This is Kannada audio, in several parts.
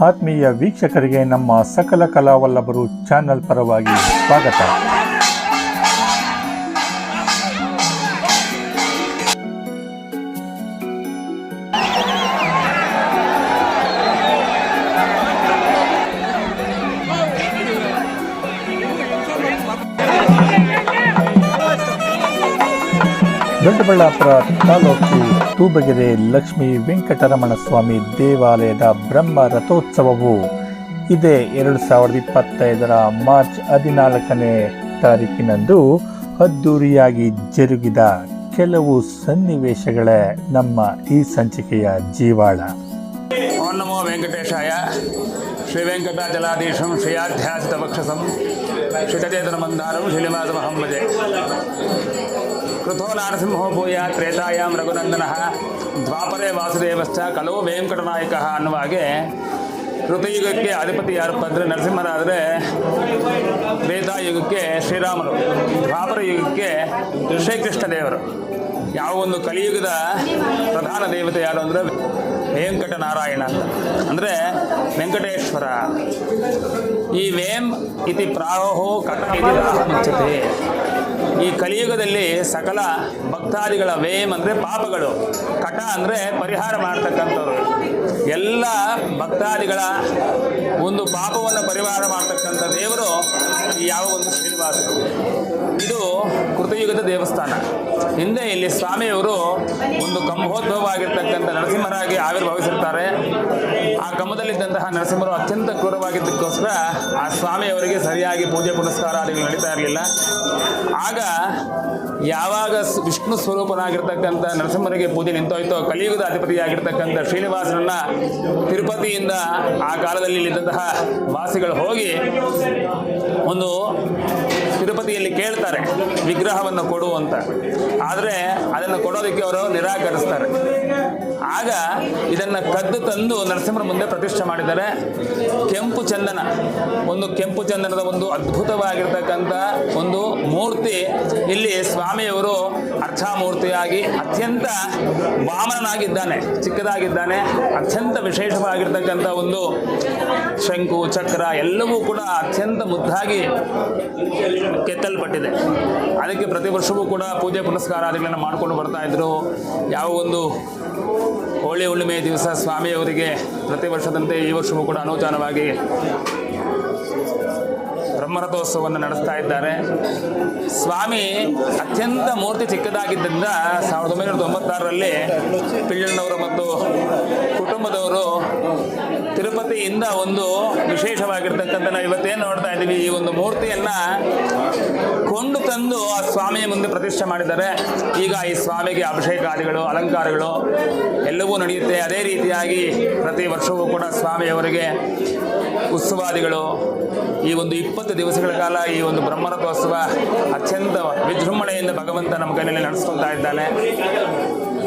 ಆತ್ಮೀಯ ವೀಕ್ಷಕರಿಗೆ ನಮ್ಮ ಸಕಲ ಕಲಾವಲ್ಲಭರು ಚಾನಲ್ ಪರವಾಗಿ ಸ್ವಾಗತ. ದೊಡ್ಡಬಳ್ಳಾಪುರ ತಾಲೂಕು ತೂಬಗೆರೆ ಲಕ್ಷ್ಮೀ ವೆಂಕಟರಮಣ ಸ್ವಾಮಿ ದೇವಾಲಯದ ಬ್ರಹ್ಮ ರಥೋತ್ಸವವು ಇದೇ ಎರಡು ಸಾವಿರದ ಇಪ್ಪತ್ತೈದರ ಮಾರ್ಚ್ ಹದಿನಾಲ್ಕನೇ ತಾರೀಕಿನಂದು ಅದ್ದೂರಿಯಾಗಿ ಜರುಗಿದ ಕೆಲವು ಸನ್ನಿವೇಶಗಳೇ ನಮ್ಮ ಈ ಸಂಚಿಕೆಯ ಜೀವಾಳ. ನಮೋ ವೆಂಕಟೇಶಾಯ. ಶ್ರೀ ವೆಂಕಟಾಚಲಾಧೀಶಂ ಶ್ರೀಯಾಧ್ಯಾಸಿತ ವಕ್ಷಸಂ. ಶ್ರೀತಚೇತನ ಮಂದಾರಂ ಶ್ರೀನಿವಾಸ ಭಜೆ ಕೃತೋ ನಾರಸಿಂಹೋ ಭೂಯ ತ್ರೇತಾಯಾಂ ರಘುನಂದನ ದ್ವಾಪರೇ ವಾಸುದೇವಶ್ಚ ಕಲೋ ವೆಂಕಟನಾಯಕ ಅನ್ನುವ ಹಾಗೆ ಕೃತಯುಗಕ್ಕೆ ಅಧಿಪತಿ ಯಾರಪ್ಪ ಅಂದರೆ ನರಸಿಂಹರಾದರೆ ತ್ರೇತಾಯುಗಕ್ಕೆ ಶ್ರೀರಾಮರು ದ್ವಾಪರ ಯುಗಕ್ಕೆ ಶ್ರೀಕೃಷ್ಣ ದೇವರು ಯಾವ ಒಂದು ಕಲಿಯುಗದ ಪ್ರಧಾನ ದೇವತೆ ಯಾರು ಅಂದರೆ ವೆಂಕಟನಾರಾಯಣ ಅಂತ. ಅಂದರೆ ವೆಂಕಟೇಶ್ವರ. ಈ ವೇಮ್ ಇತಿ ಪ್ರಾಹೋ ಮುಚ್ಚತೆ ಈ ಕಲಿಯುಗದಲ್ಲಿ ಸಕಲ ಭಕ್ತಾದಿಗಳ ವೇಮ್ ಅಂದರೆ ಪಾಪಗಳು. ಕಟ ಅಂದರೆ ಪರಿಹಾರ ಮಾಡ್ತಕ್ಕಂಥವ್ರು. ಎಲ್ಲ ಭಕ್ತಾದಿಗಳ ಒಂದು ಪಾಪವನ್ನು ಪರಿಹಾರ ಮಾಡ್ತಕ್ಕಂಥ ದೇವರು ಈ ಯಾವ ಒಂದು ಶ್ರೀನಿವಾಸ. ಇದು ಕೃತಯುಗದ ದೇವಸ್ಥಾನ. ಹಿಂದೆ ಇಲ್ಲಿ ಸ್ವಾಮಿಯವರು ಒಂದು ಕಂಭೋದ್ಭವವಾಗಿರ್ತಕ್ಕಂಥ ನರಸಿಂಹರಾಗಿ ಆವಿರ್ಭವಿಸಿರ್ತಾರೆ. ಆ ಕಂಬದಲ್ಲಿದ್ದಂತಹ ನರಸಿಂಹರು ಅತ್ಯಂತ ಕ್ರೂರವಾಗಿದ್ದಕ್ಕೋಸ್ಕರ ಆ ಸ್ವಾಮಿಯವರಿಗೆ ಸರಿಯಾಗಿ ಪೂಜೆ ಪುನಸ್ಕಾರಾದಿಗಳು ನಡೀತಾ ಇರಲಿಲ್ಲ. ಆಗ ಯಾವಾಗ ವಿಷ್ಣು ಸ್ವರೂಪನಾಗಿರ್ತಕ್ಕಂಥ ನರಸಿಂಹರಿಗೆ ಪೂಜೆ ನಿಂತೋಯ್ತೋ, ಕಲಿಯುಗದ ಅಧಿಪತಿಯಾಗಿರ್ತಕ್ಕಂಥ ಶ್ರೀನಿವಾಸನನ್ನ ತಿರುಪತಿಯಿಂದ ಆ ಕಾಲದಲ್ಲಿ ಇಲ್ಲಿದ್ದಂತಹ ವಾಸಿಗಳು ಹೋಗಿ ಒಂದು ತಿರುಪತಿಯಲ್ಲಿ ಕೇಳ್ತಾರೆ, ವಿಗ್ರಹವನ್ನು ಕೊಡು ಅಂತ. ಆದರೆ ಅದನ್ನು ಕೊಡೋದಕ್ಕೆ ಅವರು ನಿರಾಕರಿಸ್ತಾರೆ. ಆಗ ಇದನ್ನು ಕದ್ದು ತಂದು ನರಸಿಂಹರ ಮುಂದೆ ಪ್ರತಿಷ್ಠೆ ಮಾಡಿದ್ದಾರೆ. ಕೆಂಪು ಚಂದನ, ಒಂದು ಕೆಂಪು ಚಂದನದ ಒಂದು ಅದ್ಭುತವಾಗಿರ್ತಕ್ಕಂಥ ಒಂದು ಮೂರ್ತಿ. ಇಲ್ಲಿ ಸ್ವಾಮಿಯವರು ಅರ್ಚಾಮೂರ್ತಿಯಾಗಿ ಅತ್ಯಂತ ವಾಮನನಾಗಿದ್ದಾನೆ ಚಿಕ್ಕದಾಗಿದ್ದಾನೆ, ಅತ್ಯಂತ ವಿಶೇಷವಾಗಿರ್ತಕ್ಕಂಥ ಒಂದು ಶಂಕು, ಚಕ್ರ, ಎಲ್ಲವೂ ಕೂಡ ಅತ್ಯಂತ ಮುದ್ದಾಗಿ ಕೆತ್ತಲ್ಪಟ್ಟಿದೆ ಅದಕ್ಕೆ ಪ್ರತಿ ವರ್ಷವೂ ಕೂಡ ಪೂಜೆ ಪುನಸ್ಕಾರಾದಿಗಳನ್ನು ಮಾಡಿಕೊಂಡು ಬರ್ತಾ ಇದ್ರು. ಯಾವ ಒಂದು ಹೋಳಿ ಹುಣ್ಣಿಮೆ ದಿವಸ ಸ್ವಾಮಿಯವರಿಗೆ ಪ್ರತಿ ವರ್ಷದಂತೆ ಈ ವರ್ಷವೂ ಕೂಡ ಅನೌಚಾನವಾಗಿ ಬ್ರಹ್ಮರಥೋತ್ಸವವನ್ನು ನಡೆಸ್ತಾ ಇದ್ದಾರೆ. ಸ್ವಾಮಿ ಅತ್ಯಂತ ಮೂರ್ತಿ ಚಿಕ್ಕದಾಗಿದ್ದರಿಂದ ಸಾವಿರದ ಒಂಬೈನೂರ ತೊಂಬತ್ತಾರರಲ್ಲಿ ಪಿಳ್ಳಣ್ಣವರು ಮತ್ತು ಕುಟುಂಬದವರು ತಿರುಪತಿಯಿಂದ ಒಂದು ವಿಶೇಷವಾಗಿರ್ತಕ್ಕಂಥ ನಾವು ಇವತ್ತೇನು ನೋಡ್ತಾ ಇದ್ದೀವಿ, ಈ ಒಂದು ಮೂರ್ತಿಯನ್ನ ಕೊಂಡು ತಂದು ಆ ಸ್ವಾಮಿಯ ಮುಂದೆ ಪ್ರತಿಷ್ಠೆ ಮಾಡಿದ್ದಾರೆ. ಈಗ ಈ ಸ್ವಾಮಿಗೆ ಅಭಿಷೇಕಾದಿಗಳು, ಅಲಂಕಾರಗಳು ಎಲ್ಲವೂ ನಡೆಯುತ್ತೆ. ಅದೇ ರೀತಿಯಾಗಿ ಪ್ರತಿ ವರ್ಷವೂ ಕೂಡ ಸ್ವಾಮಿಯವರಿಗೆ ಉತ್ಸವಾದಿಗಳು, ಈ ಒಂದು ಇಪ್ಪತ್ತು ದಿವಸಗಳ ಕಾಲ ಈ ಒಂದು ಬ್ರಹ್ಮರಥೋತ್ಸವ ಅತ್ಯಂತ ವಿಜೃಂಭಣೆಯಿಂದ ಭಗವಂತ ನಮ್ಮ ಕೈಯಲ್ಲಿ ನಡೆಸ್ಕೊಳ್ತಾ ಇದ್ದಾನೆ.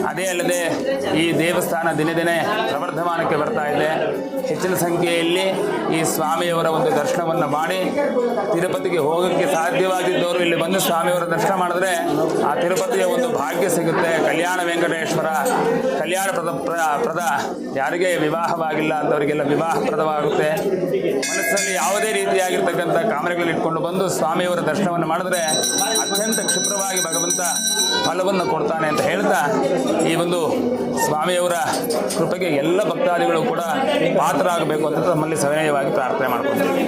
ಅದೇ ಅಲ್ಲದೆ ಈ ದೇವಸ್ಥಾನ ದಿನೇ ದಿನೇ ಪ್ರವರ್ಧಮಾನಕ್ಕೆ ಬರ್ತಾ ಇದೆ. ಹೆಚ್ಚಿನ ಸಂಖ್ಯೆಯಲ್ಲಿ ಈ ಸ್ವಾಮಿಯವರ ಒಂದು ದರ್ಶನವನ್ನು ಮಾಡಿ ತಿರುಪತಿಗೆ ಹೋಗೋಕ್ಕೆ ಸಾಧ್ಯವಾಗಿದ್ದವರು ಇಲ್ಲಿ ಬಂದು ಸ್ವಾಮಿಯವರ ದರ್ಶನ ಮಾಡಿದ್ರೆ ಆ ತಿರುಪತಿಯ ಒಂದು ಭಾಗ್ಯ ಸಿಗುತ್ತೆ. ಕಲ್ಯಾಣ ವೆಂಕಟೇಶ್ವರ, ಕಲ್ಯಾಣ ಪ್ರದ ಪ್ರ- ಪ್ರದ ಯಾರಿಗೆ ವಿವಾಹವಾಗಿಲ್ಲ ಅಂತವರಿಗೆಲ್ಲ ವಿವಾಹಪ್ರದವಾಗುತ್ತೆ. ಮನಸ್ಸಲ್ಲಿ ಯಾವುದೇ ರೀತಿಯಾಗಿರ್ತಕ್ಕಂಥ ಕಾಮನೆಗಳನ್ನು ಇಟ್ಕೊಂಡು ಬಂದು ಸ್ವಾಮಿಯವರ ದರ್ಶನವನ್ನು ಮಾಡಿದ್ರೆ ಅತ್ಯಂತ ಕ್ಷಿಪ್ರವಾಗಿ ಭಗವಂತ ಫಲವನ್ನು ಕೊಡ್ತಾನೆ ಅಂತ ಹೇಳ್ತಾ ಈ ಒಂದು ಸ್ವಾಮಿಯವರ ಕೃಪೆಗೆ ಎಲ್ಲ ಭಕ್ತಾದಿಗಳು ಕೂಡ ಪಾತ್ರ ಆಗಬೇಕು ಅಂತ ನಮ್ಮಲ್ಲಿ ಸವಿನಯವಾಗಿ ಪ್ರಾರ್ಥನೆ ಮಾಡ್ಕೊಳ್ತೀವಿ.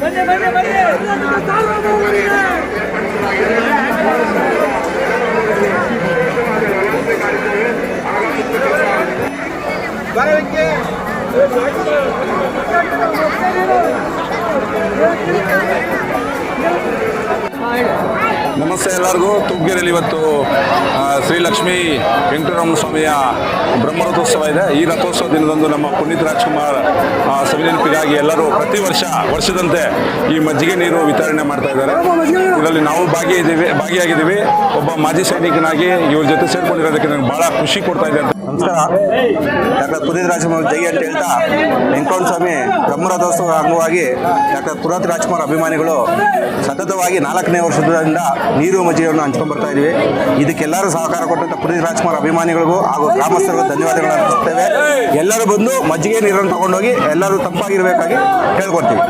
ಬನ್ನಿ ಬನ್ನಿ ಬನ್ನಿ ನಮಸ್ತೆ ಎಲ್ಲರಿಗೂ. ತುಮಕೂರಲ್ಲಿ ಇವತ್ತು ಶ್ರೀಲಕ್ಷ್ಮಿ ಶ್ರೀ ಲಕ್ಷ್ಮೀ ವೆಂಕಟರಮಣ ಸ್ವಾಮಿಯ ಬ್ರಹ್ಮರಥೋತ್ಸವ ಇದೆ. ಈ ರಥೋತ್ಸವ ದಿನದಂದು ನಮ್ಮ ಪುನೀತ್ ರಾಜ್ಕುಮಾರ್ ಸವಿನೆನಪಿಗಾಗಿ ಎಲ್ಲರೂ ಪ್ರತಿ ವರ್ಷ, ವರ್ಷದಂತೆ ಈ ಮಜ್ಜಿಗೆ ನೀರು ವಿತರಣೆ ಮಾಡ್ತಾ ಇದ್ದಾರೆ. ಇದರಲ್ಲಿ ನಾವು ಭಾಗಿಯಾಗಿದ್ದೀವಿ ಭಾಗಿಯಾಗಿದ್ದೀವಿ. ಒಬ್ಬ ಮಾಜಿ ಸೈನಿಕನಾಗಿ ಇವ್ರ ಜೊತೆ ಸೇರ್ಕೊಂಡಿರೋದಕ್ಕೆ ನನಗೆ ಭಾಳ ಖುಷಿ ಕೊಡ್ತಾ ಇದೆ ನಮಸ್ಕಾರ. ಡಾಕ್ಟರ್ ಪುನೀತ್ ರಾಜ್ಕುಮಾರ್ ಜೈ ಅಂತ ಹೇಳ್ತಾ ವೆಂಕಟರಮಣ ಸ್ವಾಮಿ ಬ್ರಹ್ಮರಥೋತ್ಸವ ಅಂಗವಾಗಿ ಡಾಕ್ಟರ್ ಪುನೀತ್ ರಾಜ್ಕುಮಾರ್ ಅಭಿಮಾನಿಗಳು ಸತತವಾಗಿ ನಾಲ್ಕನೇ ವರ್ಷದಿಂದ ನೀರು ಮಜ್ಜಿಗೆಯನ್ನು ಹಂಚ್ಕೊಂಡು ಬರ್ತಾ ಇದಕ್ಕೆಲ್ಲರೂ ಸಹಕಾರ ಕೊಟ್ಟಂತ ಪುನೀತ್ ರಾಜ್ಕುಮಾರ್ ಅಭಿಮಾನಿಗಳಿಗೂ ಹಾಗೂ ಗ್ರಾಮಸ್ಥರಿಗೂ ಧನ್ಯವಾದಗಳನ್ನು ಅರ್ಪಿಸ್ತೇವೆ ಎಲ್ಲರೂ ಬಂದು ಮಜ್ಜಿಗೆ ನೀರನ್ನು ತಗೊಂಡೋಗಿ ಎಲ್ಲರೂ ತಂಪಾಗಿರಬೇಕಾಗಿ ಕೇಳ್ಕೊಡ್ತೀವಿ.